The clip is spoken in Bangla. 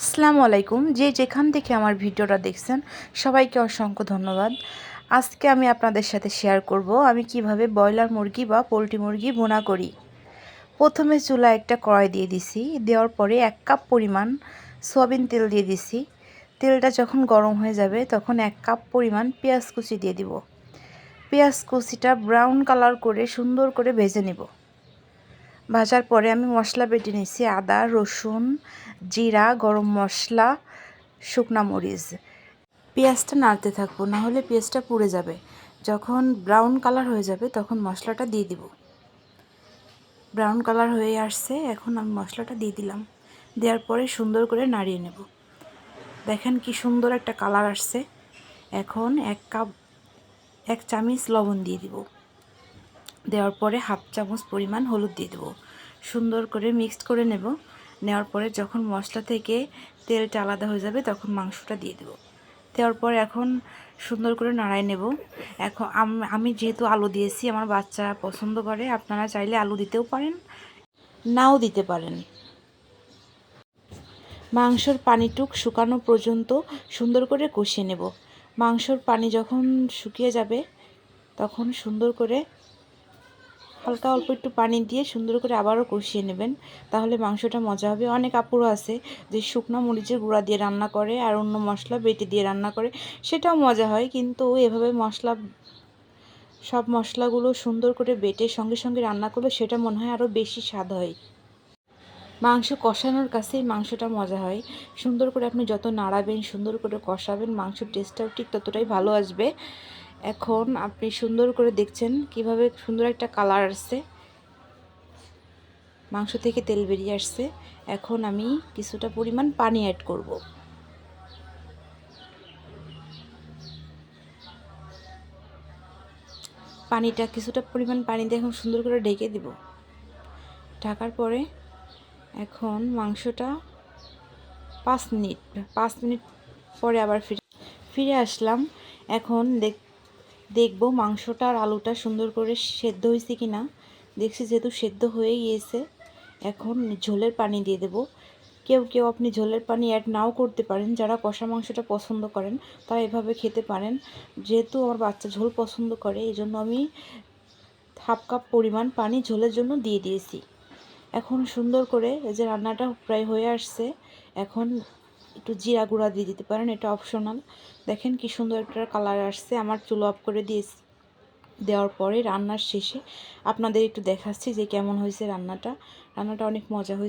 আসসালামু আলাইকুম। যে যেখান থেকে আমার ভিডিওটা দেখছেন, সবাইকে অসংখ্য ধন্যবাদ। আজকে আমি আপনাদের সাথে শেয়ার করব আমি কীভাবে ব্রয়লার মুরগি বা পোলট্রি মুরগি বোনা করি। প্রথমে চুলা একটা কড়াই দিয়ে দিছি। দেওয়ার পরে এক কাপ পরিমাণ সয়াবিন তেল দিয়ে দিছি। তেলটা যখন গরম হয়ে যাবে, তখন এক কাপ পরিমাণ পেঁয়াজ কুচি দিয়ে দিব। পেঁয়াজ কুচিটা ব্রাউন কালার করে সুন্দর করে ভেজে নেব। ভাজার পরে আমি মশলা বেটে নিয়েছি আদা, রসুন, জিরা, গরম মশলা, শুকনা মরিচ। পেঁয়াজটা নাড়তে থাকব না হলে পেঁয়াজটা পুড়ে যাবে। যখন ব্রাউন কালার হয়ে যাবে, তখন মশলাটা দিয়ে দিব। ব্রাউন কালার হয়ে আসছে, এখন আমি মশলাটা দিয়ে দিলাম। দেওয়ার পরে সুন্দর করে নাড়িয়ে নেব। দেখেন কি সুন্দর একটা কালার আসছে। এখন এক কাপ এক চামচ লবণ দিয়ে দিব। দেওয়ার পরে হাফ চামচ পরিমাণ হলুদ দিয়ে দেবো। সুন্দর করে মিক্সড করে নেব। নেওয়ার পরে যখন মশলা থেকে তেলটা আলাদা হয়ে যাবে তখন মাংসটা দিয়ে দেবো। দেওয়ার পর এখন সুন্দর করে নাড়াই নেব। এখন আমি যেহেতু আলু দিয়েছি, আমার বাচ্চা পছন্দ করে, আপনারা চাইলে আলু দিতেও পারেন, নাও দিতে পারেন। মাংসর পানিটুক শুকানো পর্যন্ত সুন্দর করে কষিয়ে নেব। মাংসর পানি যখন শুকিয়ে যাবে, তখন সুন্দর করে হালকা অল্প একটু পানি দিয়ে সুন্দর করে আবারও কষিয়ে নেবেন। তাহলে মাংসটা মজা হবে। অনেক আপুরো আছে যে শুকনো মরিচের গুঁড়া দিয়ে রান্না করে আর অন্য মশলা বেটে দিয়ে রান্না করে। সেটাও মজা হয়, কিন্তু এভাবে মশলা, সব মশলাগুলো সুন্দর করে বেটে সঙ্গে সঙ্গে রান্না করলে সেটা মনে হয় আরও বেশি স্বাদ হয়। মাংস কষানোর কাছেই মাংসটা মজা হয়। সুন্দর করে আপনি যত নাড়াবেন, সুন্দর করে কষাবেন, মাংসের টেস্টটাও ঠিক ততটাই ভালো আসবে। এখন আপনি সুন্দর করে দেখছেন কীভাবে সুন্দর একটা কালার আসছে। মাংস থেকে তেল বেরিয়ে আসছে। এখন আমি কিছুটা পরিমাণ পানি অ্যাড করব। পানিটা কিছুটা পরিমাণ পানি দিয়ে এখন সুন্দর করে ঢেকে দিব। ঢাকার পরে এখন মাংসটা পাঁচ মিনিট পাঁচ মিনিট পরে আবার ফিরে ফিরে আসলাম। এখন দেখ দেখব মাংসটা আর আলুটা সুন্দর করে সেদ্ধ হয়েছে কি না। দেখছি যেহেতু সেদ্ধ হয়ে গিয়েছে, এখন ঝোলের পানি দিয়ে দেব। কেউ কেউ আপনি ঝোলের পানি অ্যাড নাও করতে পারেন, যারা কষা মাংসটা পছন্দ করেন তারা এভাবে খেতে পারেন। যেহেতু আমার বাচ্চা ঝোল পছন্দ করে, এই জন্য আমি হাফ কাপ পরিমাণ পানি ঝোলের জন্য দিয়ে দিয়েছি। এখন সুন্দর করে এই যে রান্নাটা প্রায় হয়ে আসছে, এখন একটু জিরা গুঁড়া দিয়ে দিতে পারেন, এটা অপশনাল দেখেন কি সুন্দর একটা কালার আসছে, আমার চুলো অফ করে দিয়ে দেওয়ার পরে রান্নার শেষে আপনাদের একটু দেখাচ্ছি যে কেমন হয়েছে রান্নাটা। রান্নাটা অনেক মজা হয়েছে।